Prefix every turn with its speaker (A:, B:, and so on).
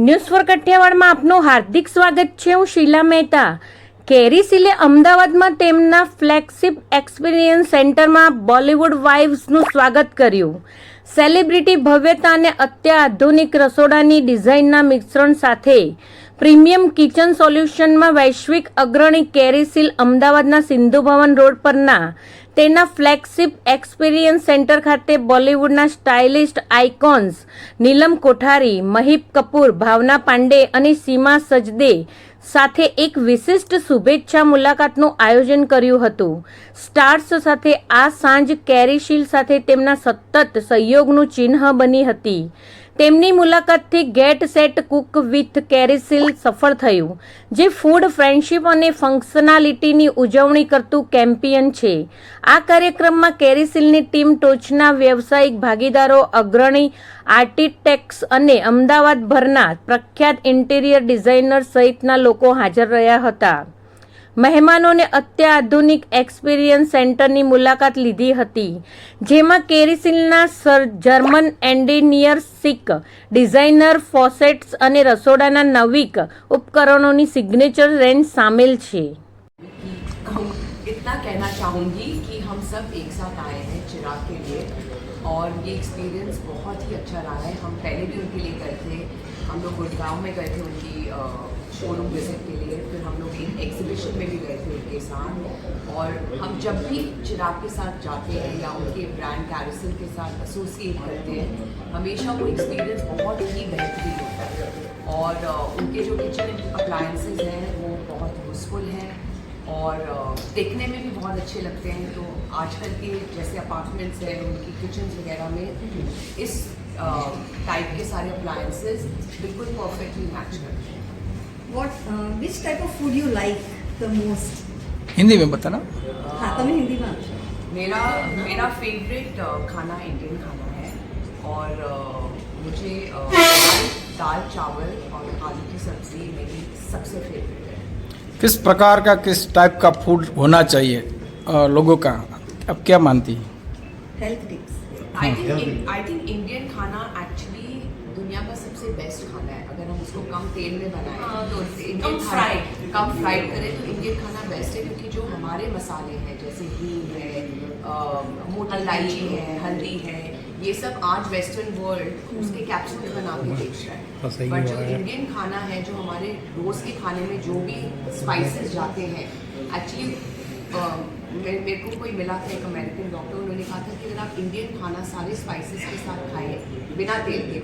A: News for કઠિયાવાડમાં આપનું હાર્દિક સ્વાગત છે. હું શીલા મહેતા. કેરીસિલે અમદાવાદમાં તેમના ફ્લેગશિપ એક્સપિરિયન્સ સેન્ટરમાં બોલિવૂડ વાઇવ્સનું સ્વાગત કર્યું. સેલિબ્રિટી ભવ્યતા અને અત્યાધુનિક રસોડાની ડિઝાઇનના મિશ્રણ સાથે પ્રીમિયમ કિચન સોલ્યુશનમાં વૈશ્વિક અગ્રણી કેરીસિલ અમદાવાદના સિંધુ ભવન રોડ પરના તેના ફ્લેગશિપ એક્સપિરિયન્સ સેન્ટર ખાતે બોલિવૂડના સ્ટાઇલિસ્ટ આઇકોન્સ નીલમ કોઠારી, મહિપ કપૂર, ભાવના પાંડે અને સીમા સજદે સાથે એક વિશિષ્ટ શુભેચ્છા મુલાકાતનું આયોજન કર્યું હતું. સ્ટાર્સ સાથે આ સાંજ કેરીશીલ સાથે તેમના સતત સહયોગનું ચિહ્ન બની હતી. તેમની મુલાકાતથી get set cook with Carysil સફળ થયું, જે ફૂડ ફ્રેન્ડશિપ અને ફંક્શનાલિટીની ઉજવણી કરતું કેમ્પિયન છે. આ કાર્યક્રમમાં કેરીસિલની ટીમ ટોચના વ્યવસાયિક ભાગીદારો, અગ્રણી આર્ટિટેક્ટ્સ અને અમદાવાદભરના પ્રખ્યાત ઇન્ટિરિયર ડિઝાઇનર સહિતના લોકો હાજર રહ્યા હતા. મહેમાનોને અત્યાધુનિક એક્સપિરિયન્સ સેન્ટરની મુલાકાત લીધી હતી, જેમાં કેરીસિલના sir German engineer sink, designer faucets અને રસોડાના નવીક ઉપકરણોની સિગ્નેચર રેન્જ સામેલ છે.
B: इतना कहना चाहूँगी कि हम सब एक साथ आए हैं चिराग के लिए और ये एक्सपीरियंस बहुत ही अच्छा रहा है। हम पहले भी उनके लिए गए थे। हम लोग गुड़गांव में गए थे उनकी शोरूम विज़िट के लिए। फिर हम लोग एक एग्जीबिशन में भी गए थे उनके साथ। और हम जब भी चिराग के साथ जाते हैं या उनके ब्रांड कैरिसल के साथ एसोसिएट करते हैं, हमेशा वो एक्सपीरियंस बहुत ही बेहतरीन होता है। और उनके जो किचन अप्लायंसेज हैं वो बहुत यूज़फुल हैं और देखने में भी बहुत अच्छे लगते हैं। तो आजकल के जैसे अपार्टमेंट्स हैं उनकी किचन वगैरह में इस टाइप के सारे अप्लायंसेस बिल्कुल परफेक्टली मैच करते हैं।
C: What which type of food you like the most
D: Hindi में बताना।
C: हाँ तो हिंदी में।
B: मेरा मेरा फेवरेट खाना इंडियन खाना है और मुझे दाल चावल और आलू की सब्ज़ी मेरी सबसे फेवरेट है।
D: किस प्रकार का किस टाइप का फ़ूड होना चाहिए अ, लोगों का? अब क्या मानती हैं?
C: Health tips.
B: I think I think Indian खाना एक्चुअली दुनिया का सबसे बेस्ट खाना है। अगर हम उसको कम तेल में बनाएँ तो इंडियन खाना कम फ्राइड करें तो इंडियन खाना बेस्ट है क्योंकि जो हमारे मसाले हैं जैसे हींग है अ, मोटी इलायची है हल्दी है ये सब आज वेस्टर्न वर्ल्ड उसके कैप्सूल बना के बेच रहा है। बट जो इंडियन खाना है जो हमारे रोज़ के खाने में जो भी स्पाइसेस जाते हैं एक्चुअली मेरे मेरे को कोई मिला था एक अमेरिकन डॉक्टर उन्होंने कहा था कि अगर आप इंडियन खाना सारे स्पाइसेस के साथ खाएँ बिना तेल के